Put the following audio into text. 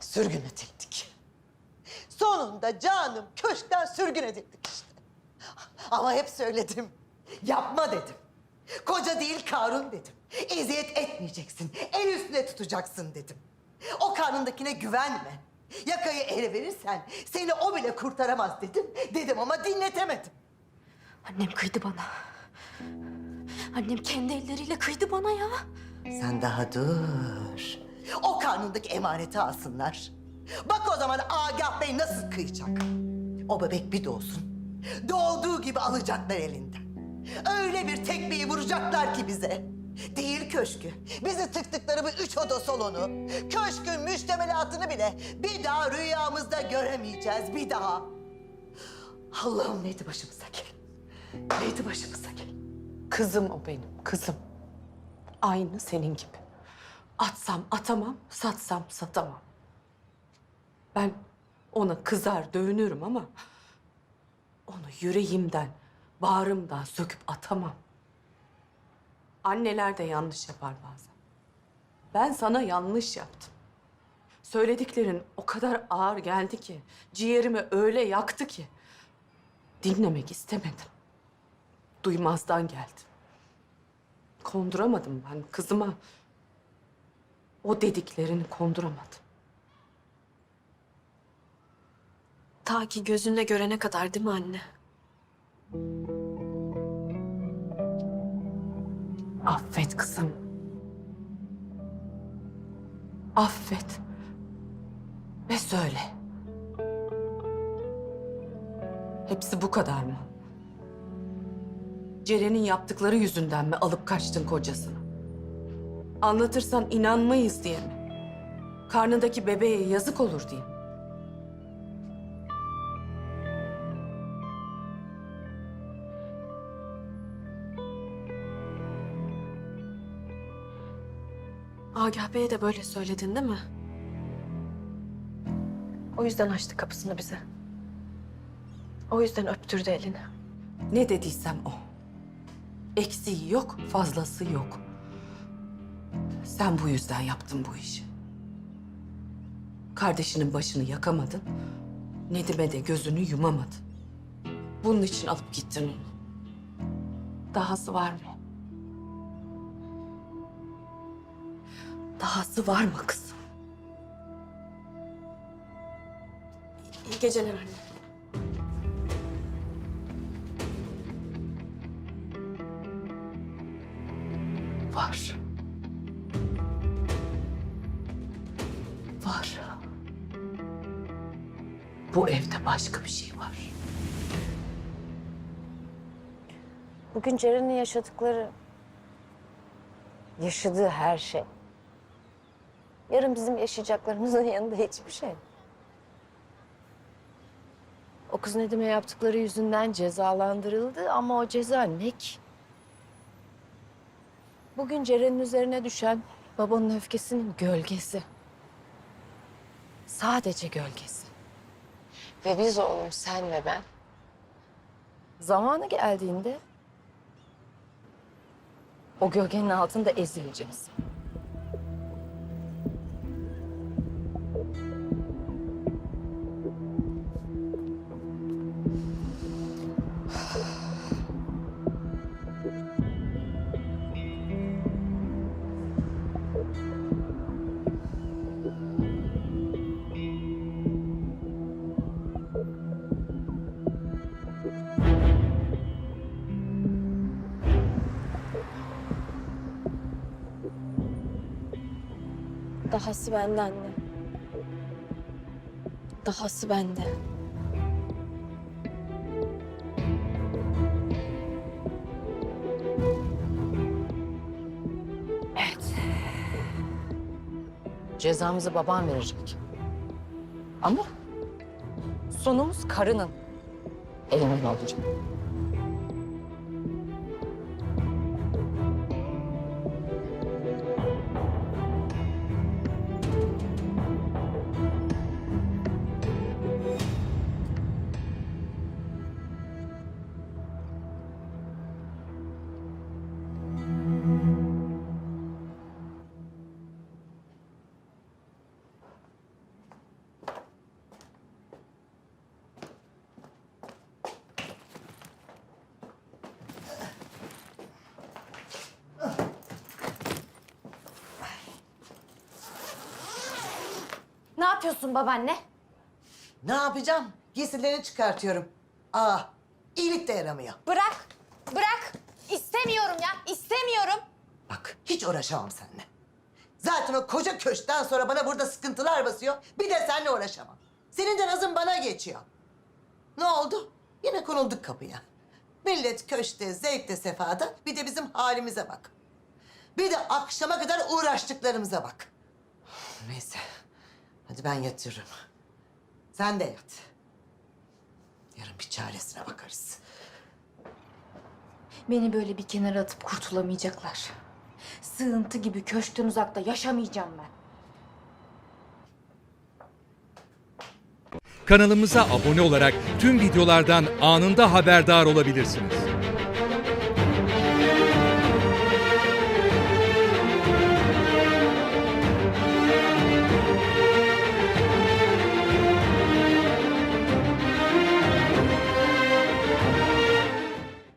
Sürgün edildik. Sonunda canım köşkten sürgün edildik işte. Ama hep söyledim. Yapma dedim. Koca değil Karun dedim. Eziyet etmeyeceksin. El üstüne tutacaksın dedim. O karnındakine güvenme. Yakayı ele verirsen seni o bile kurtaramaz dedim. Dedim ama dinletemedim. Annem kıydı bana. Annem kendi elleriyle kıydı bana ya. Sen daha dur. O karnındaki emaneti alsınlar. Bak o zaman Agah Bey nasıl kıyacak. O bebek bir doğsun. Doğduğu gibi alacaklar elinden. Öyle bir tekmeyi vuracaklar ki bize. Değil köşkü. Bizi tıktıkları bu üç oda salonu. Köşkün müştemilatını bile bir daha rüyamızda göremeyeceğiz. Bir daha. Allah'ım neydi başımıza gel. Neydi başımıza gel. Kızım o benim, kızım. Aynı senin gibi. Atsam atamam, satsam satamam. Ben ona kızar, dövünürüm ama... ...onu yüreğimden, bağrımdan söküp atamam. Anneler de yanlış yapar bazen. Ben sana yanlış yaptım. Söylediklerin o kadar ağır geldi ki, ciğerimi öyle yaktı ki... ...dinlemek istemedim. Duymazdan geldim. Konduramadım ben kızıma. O dediklerini konduramadım. Ta ki gözünle görene kadar değil mi anne? Affet kızım. Affet. Ve söyle. Hepsi bu kadar mı? Ceren'in yaptıkları yüzünden mi alıp kaçtın kocasını? Anlatırsan inanmayız diye mi? Karnındaki bebeğe yazık olur diye mi? Agah Bey'e de böyle söyledin değil mi? O yüzden açtı kapısını bize. O yüzden öptürdü elini. Ne dediysem o. Eksiği yok, fazlası yok. Sen bu yüzden yaptın bu işi. Kardeşinin başını yakamadın. Nedim'e de gözünü yumamadın. Bunun için alıp gittin onu. Dahası var mı? Dahası var mı kızım? İyi geceler anne. Var. Bu evde başka bir şey var. Bugün Ceren'in yaşadıkları, yaşadığı her şey. Yarın bizim yaşayacaklarımızın yanında hiçbir şey. O kız Nedim'e yaptıkları yüzünden cezalandırıldı ama o ceza ne ki? Bugün Ceren'in üzerine düşen babanın öfkesinin gölgesi. Sadece gölgesi. Ve biz oğlum sen ve ben zamanı geldiğinde o gölgenin altında ezileceğiz. Dahası bende anne. Dahası bende. Evet. Cezamızı babam verecek. Ama sonumuz karının elinden olacak. Yapıyorsun babaanne? Ne yapacağım? Giysilerini çıkartıyorum. Aa, iyilik de yaramıyor. Bırak. Bırak. İstemiyorum ya. istemiyorum. Bak, hiç uğraşamam seninle. Zaten o koca köşkten sonra bana burada sıkıntılar basıyor. Bir de seninle uğraşamam. Senin de nazın bana geçiyor. Ne oldu? Yine konulduk kapıya. Millet köşte, zevkte, sefada. Bir de bizim halimize bak. Bir de akşama kadar uğraştıklarımıza bak. Neyse. Hadi ben yatıyorum. Sen de yat. Yarın bir çaresine bakarız. Beni böyle bir kenara atıp kurtulamayacaklar. Sığıntı gibi köşkten uzakta yaşamayacağım ben. Kanalımıza abone olarak tüm videolardan anında haberdar olabilirsiniz.